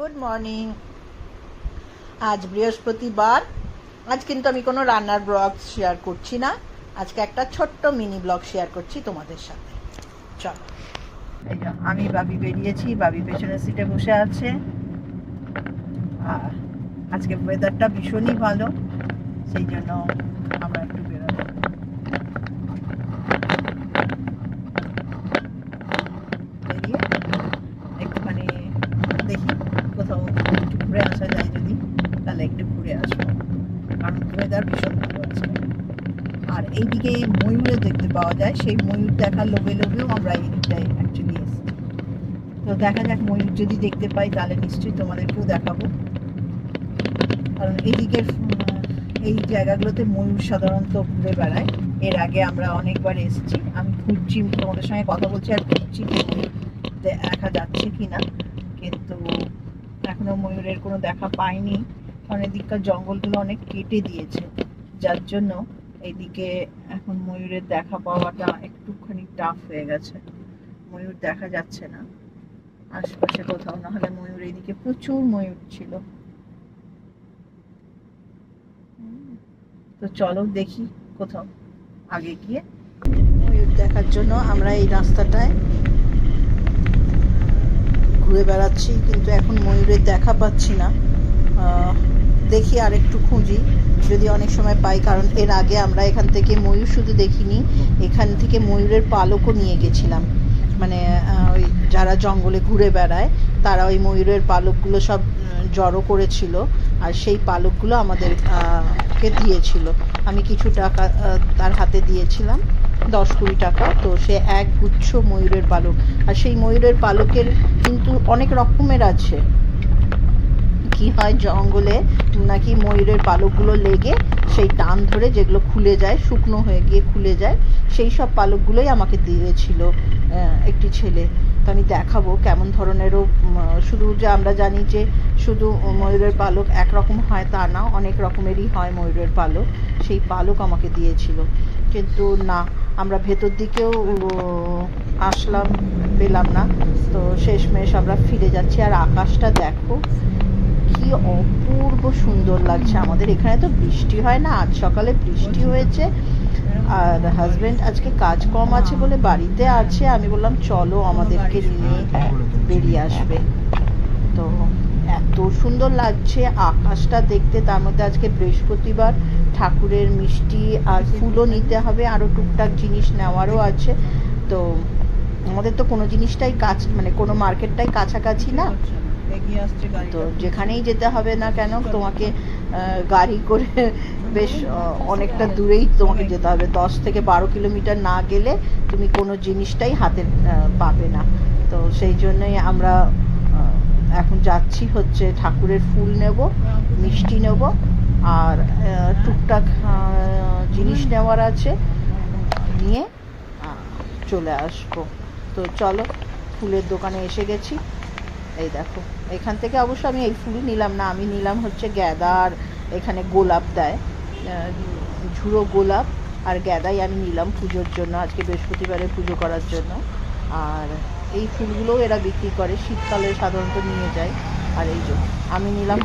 Good morning আজ বৃহস্পতিবার। আজ কিন্তু আমি কোনো রান্নার ব্লগ শেয়ার করছি না। আজকে একটা ছোট্ট মিনি ব্লগ শেয়ার করছি তোমাদের সাথে। চলো। আমি বাবি বেরিয়েছি বাবি পেছনের সিটে বসে আছে। আর আজকে ওয়েদারটা ভীষণই ভালো, সেই জন্য আমরা একটু বেরোবো বেরিয়ে একটুখানি দেখি কোথাও একটু ঘুরে আসা যায় যদি তাহলে একটু ঘুরে আসব কারণ ওয়েদার ভীষণ ভালো আছে আর এইদিকে ময়ূরে দেখতে পাওয়া যায়, সেই ময়ূর দেখার লোভে লোভেও আমরা এই দিকটায় অ্যাকচুয়ালি এসেছি। তো দেখা যাক ময়ূর যদি দেখতে পাই, তাহলে নিশ্চয়ই তোমাদেরকেও দেখাবো। কারণ এইদিকের এই জায়গাগুলোতে ময়ূর সাধারণত ঘুরে বেড়ায়। এর আগে আমরা অনেকবার এসেছি। আমি খুঁজছি, তোমাদের সঙ্গে কথা বলছি আর খুঁজছি দেখা যাচ্ছে কিনা। কিন্তু এখনও ময়ূরের কোনো দেখা পাইনি। কারণ এদিককার জঙ্গলগুলো অনেক কেটে দিয়েছে। যার জন্য এইদিকে এখন ময়ূরের দেখা পাওয়াটা একটুখানি টাফ হয়ে গেছে। ময়ূর দেখা যাচ্ছে না। আশপাশে কোথাও না হলে ময়ূর এইদিকে প্রচুর ময়ূর ছিল। তো চলো দেখি কোথাও আগে গিয়ে। ময়ূর দেখার জন্য আমরা এই রাস্তাটায় ঘুরে বেড়াচ্ছি, কিন্তু এখন ময়ূরের দেখা পাচ্ছি না। দেখি আর একটু খুঁজি, যদি অনেক সময় পাই, কারণ এর আগে আমরা এখান থেকে ময়ূর শুধু দেখিনি, এখান থেকে ময়ূরের পালকও নিয়ে গেছিলাম। মানে ওই যারা জঙ্গলে ঘুরে বেড়ায়, তারা ওই ময়ূরের পালকগুলো সব জড়ো করেছিল আর সেই পালকগুলো আমাদের কে দিয়েছিল। আমি কিছু টাকা তার হাতে দিয়েছিলাম, দশ কুড়ি টাকা, তো সে এক গুচ্ছ ময়ূরের পালক। আর সেই ময়ূরের পালকের কিন্তু অনেক রকমের আছে। হয় জঙ্গলে, নাকি ময়ূরের পালকগুলো লেগে সেই টান ধরে যেগুলো খুলে যায়, শুকনো হয়ে গিয়ে খুলে যায়, সেই সব পালকগুলোই আমাকে দিয়েছিল একটি ছেলে। তো আমি দেখাবো কেমন ধরনেরও শুধু যে আমরা জানি যে শুধু ময়ূরের পালক একরকম হয় তা না, অনেক রকমেরই হয় ময়ূরের পালক। সেই পালক আমাকে দিয়েছিল। কিন্তু না, আমরা ভেতর দিকেও আসলাম, পেলাম না। তো শেষমেশ আমরা ফিরে যাচ্ছি। আর আকাশটা দেখো অপূর্ব সুন্দর লাগছে। আমাদের এখানে তো বৃষ্টি হয় না, আজ সকালে বৃষ্টি হয়েছে। আর হাজবেন্ড আজকে কাজ কম আছে বলে বাড়িতে আছে। আমি বললাম, চলো আমাদেরকে নিয়ে বেরিয়ে আসবে। তো এত সুন্দর লাগছে আকাশটা দেখতে। তার মধ্যে আজকে বৃহস্পতিবার ঠাকুরের মিষ্টি আর ফুলও নিতে হবে। আরও টুকটাক জিনিস নেওয়ারও আছে। তো আমাদের তো কোনো জিনিসটাই কাছ মানে কোনো মার্কেটটাই কাছাকাছি না। তো যেখানেই যেতে হবে না কেন তোমাকে গাড়ি করে বেশ আহ, অনেকটা দূরেই তোমাকে যেতে হবে। দশ থেকে বারো কিলোমিটার না গেলে তুমি কোনো জিনিসটাই হাতে পাবে না। তো সেই জন্যই আমরা এখন যাচ্ছি হচ্ছে ঠাকুরের ফুল নেব মিষ্টি নেব আর টুকটাক জিনিস নেওয়ার আছে নিয়ে চলে আসব। তো চলো ফুলের দোকানে এসে গেছি। এই দেখো, এখান থেকে অবশ্য আমি এই ফুলই নিলাম না, আমি নিলাম হচ্ছে গ্যাদার এখানে গোলাপ দেয় ঝুড়ো গোলাপ আর গ্যাদাই আমি নিলাম পুজোর জন্য, আজকে বৃহস্পতিবারে পুজো করার জন্য। আর এই ফুলগুলোও এরা বিক্রি করে, শীতকালে সাধারণত নিয়ে যায়, আর এই জন্য আমি নিলাম